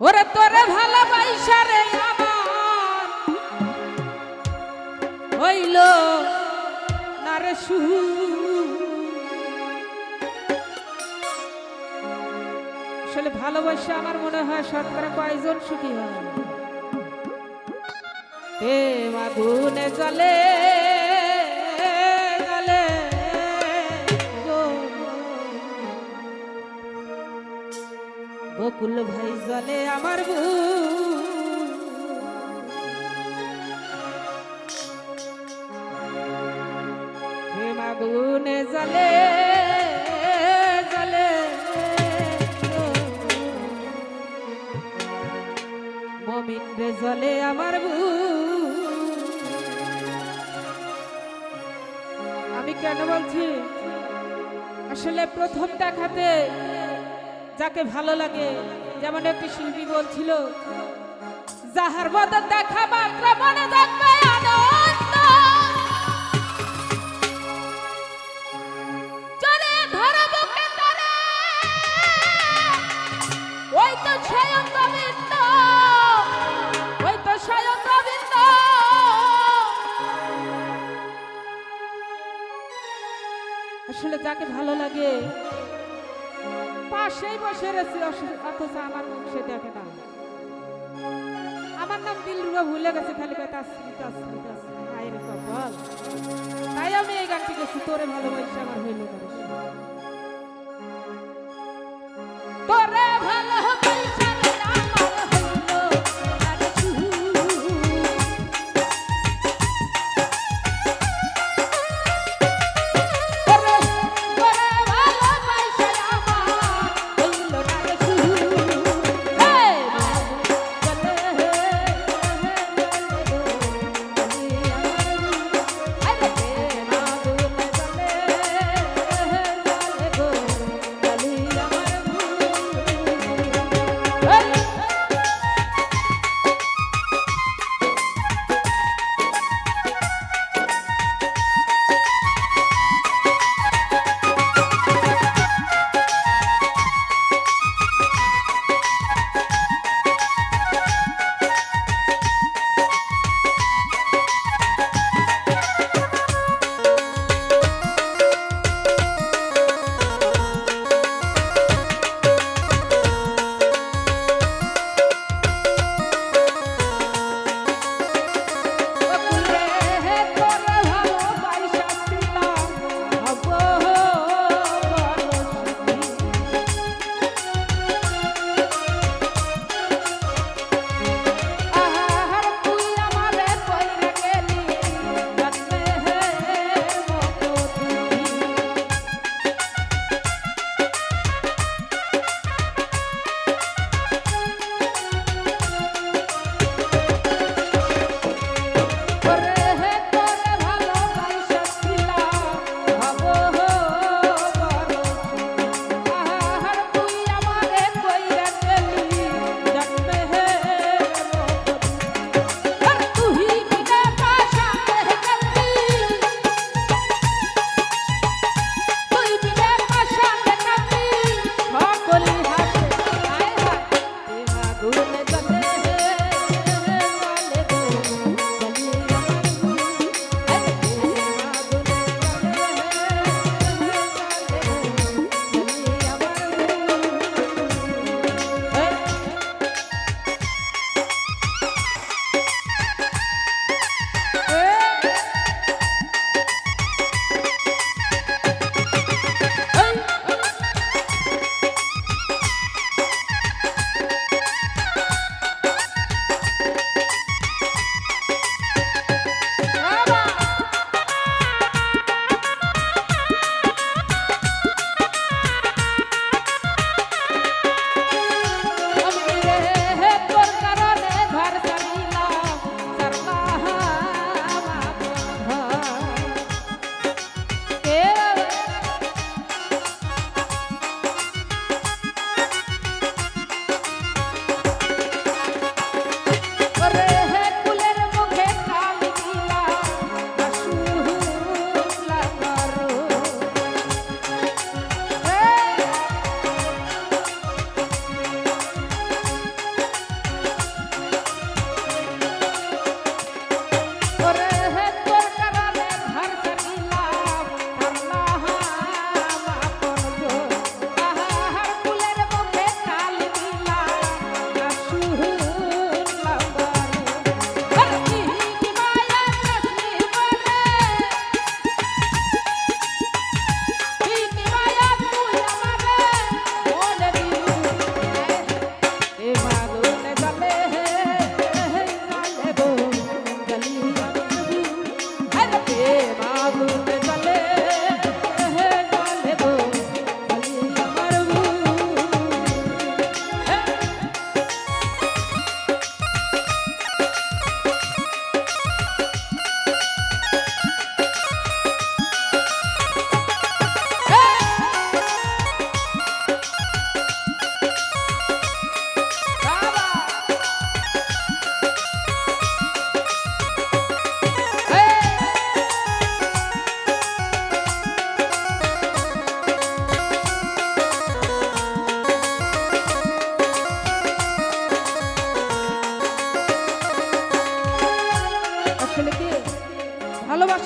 ওরে তোরে ভালোবাসা রে আমার। হইল না রে আসলে ভালোবাসা আমার মনে হয় শতকরা কয়জন সুখী হয়? মাগুনে জলে জলে বকুল ভাই জলে আমার বুক। প্রেম আগুনে জলে জলে মমিন জলে আমার বুক। আমি কেন বলছি আসলে প্রথম দেখাতে যাকে ভালো লাগে। যেমন একটি শিল্পী বলছিল, যাহার বদন দেখা মাত্র মনে থাকবে আসলে যাকে ভালো লাগে পাশেই বসে রেছি অথচ আমার মুখ সে দেখে না আমার নাম দিলরুবা ভুলে গেছে খালি কপাল তাই আমি এই গানটি গেছি, তোরে ভালোবাসি আমার হইল। তোরে ভালোবাসা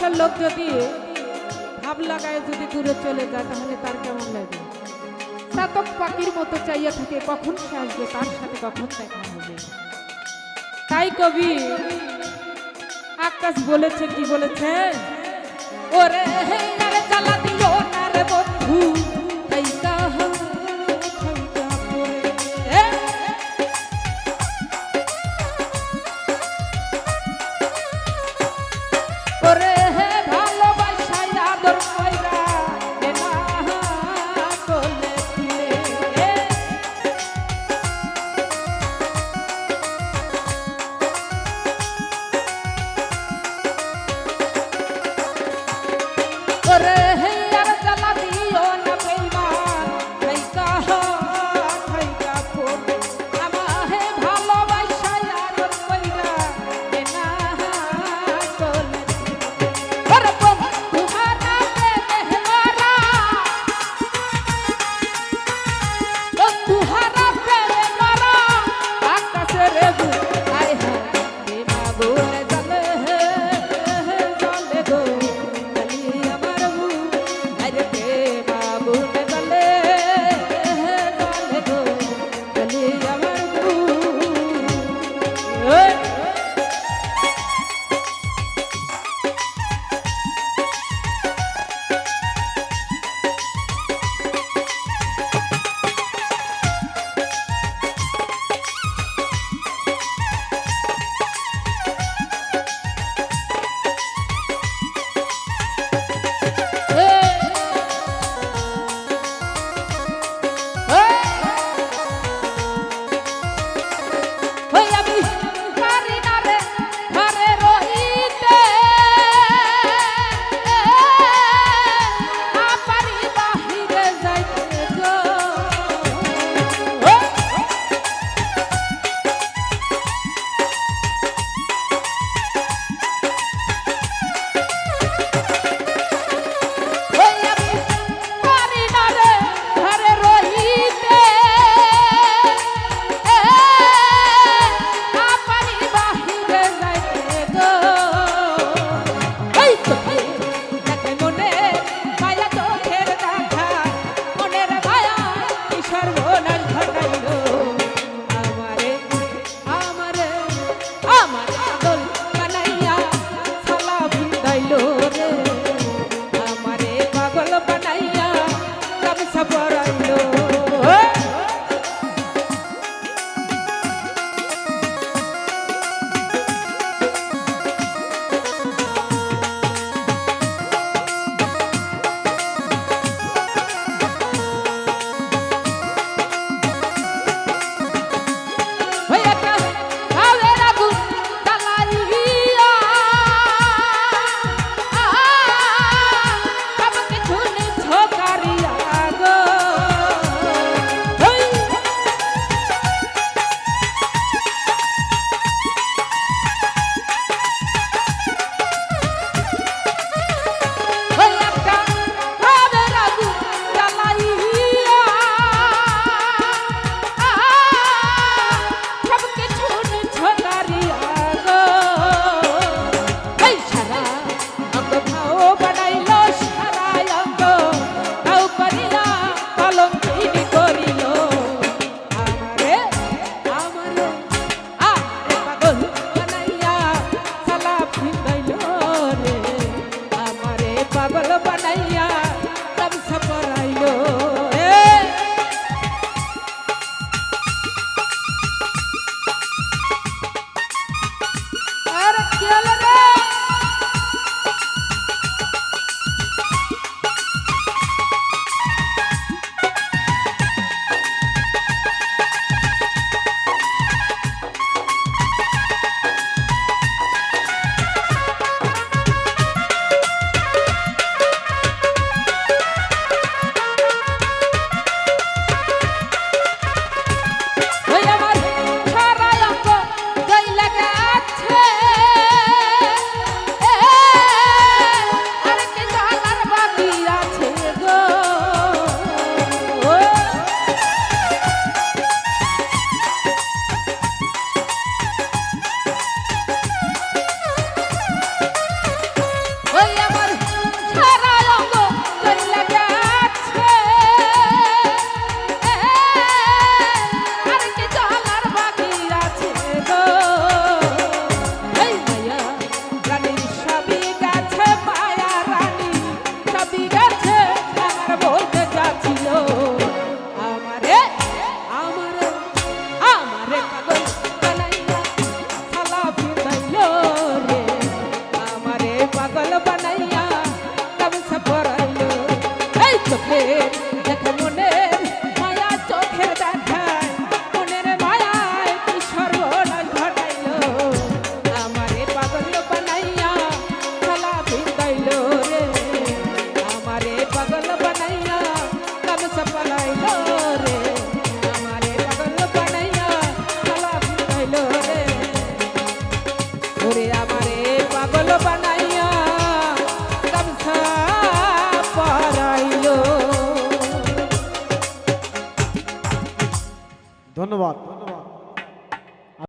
ভালোবাসার লোক যদি ভাব লাগায় যদি দূরে চলে যায়, তাহলে তার কেমন লাগে? চাতক পাখির মতো চাইয়া থাকে, কখন সে আসবে? তার সাথে কখন দেখা হবে? তাই কবি আকাশ বলেছে, কি বলেছে? ওরে জ্বালা দিও ওরে